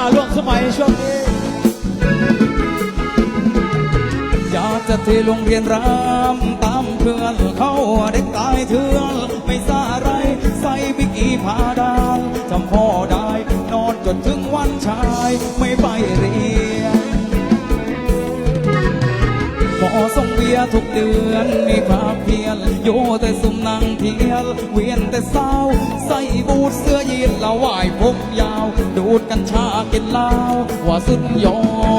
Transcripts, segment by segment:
าร่วมสมัยช่วงนี้ อยากจะที่โรงเรียนรามตามเพื่อนเข้าเด็กตายเถื่อนไม่ซาอะไรใส่บิกีผ้าดาวจำพ่อได้ นอนจนถึงวันชายไม่ไปเรีน ยทุกเดือนมีความเพียรโยแต่สุมนังเทียนเวียนแต่เศร้า ใส่บูทเสื้อยีนละวายผมยาว ดูดกัญชากินเหล้าว่าสุดยอด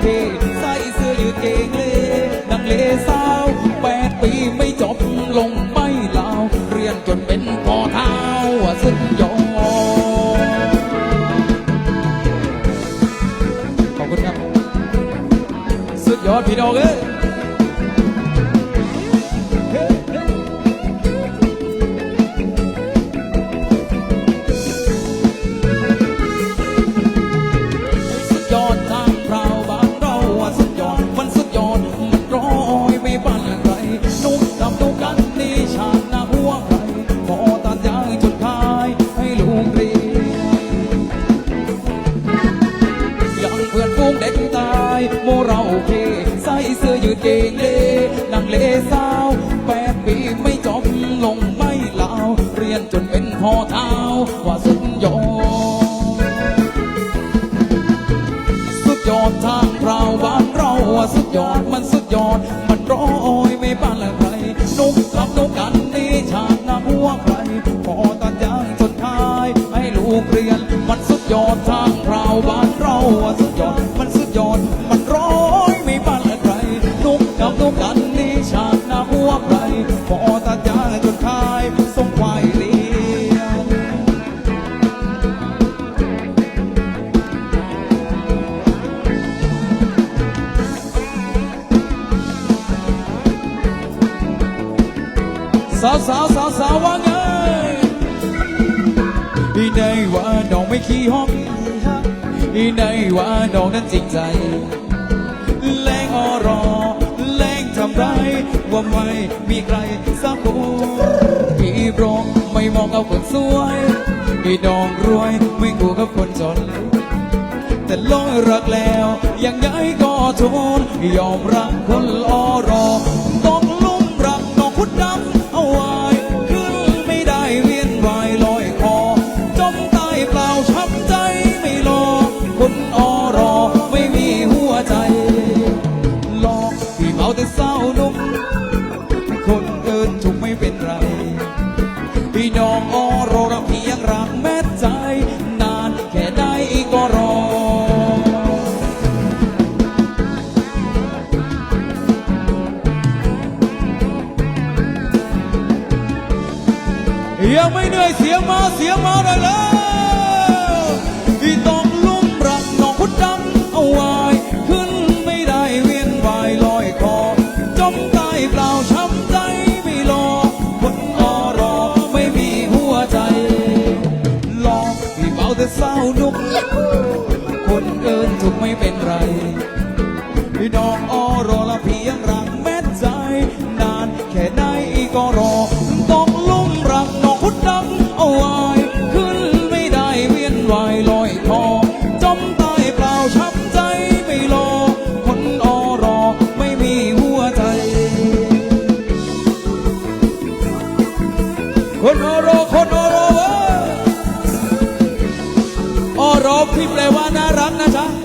เคใส่เสื้อยืดเกงเลนังเลสาวแปดปีไม่จบลงไม่ลาวเรียนจนเป็นพอเท้าว่าสุดยอดขอบคุณครับ สุดยอดพี่น้องเอ้ย ยอด มันสุดยอด มันร้อยไม่บ้านละใครนุกกับนุกกันนี่ชาติหน้าหัวใครพอตัดยางจนขาย ให้ลูกเรียน มันสุดยอดทางเราบ้านเราว่าสุด สาวสาวสาวสาวว่าไงอีในว่าน้องไม่ขี้ห้องอีในว่าน้องนั้นจริงใจแรงอรอแรงทำไรว่าไม่มีใครสักคนพี่โปรงไม่มองเอาคนสวยพี่น้องรวยไม่กลัวกับคนจน แต่ลงรักแล้วยังไงก็ทนยอมรักคนอรอ ยังไม่เหนื่อยเสียงมาเสียงมาเลยแล้วพี่ต้องลุ่มรักน้องพุดดำเอาไว้ขึ้นไม่ได้เวียนวายลอยคอจมตายเปล่าช้ำใจไม่รอคนอรอไม่มีหัวใจหลอกพี่เบาแต่เศร้านุก คนเกินถูกไม่เป็นไรพี่น้องอรอ รอ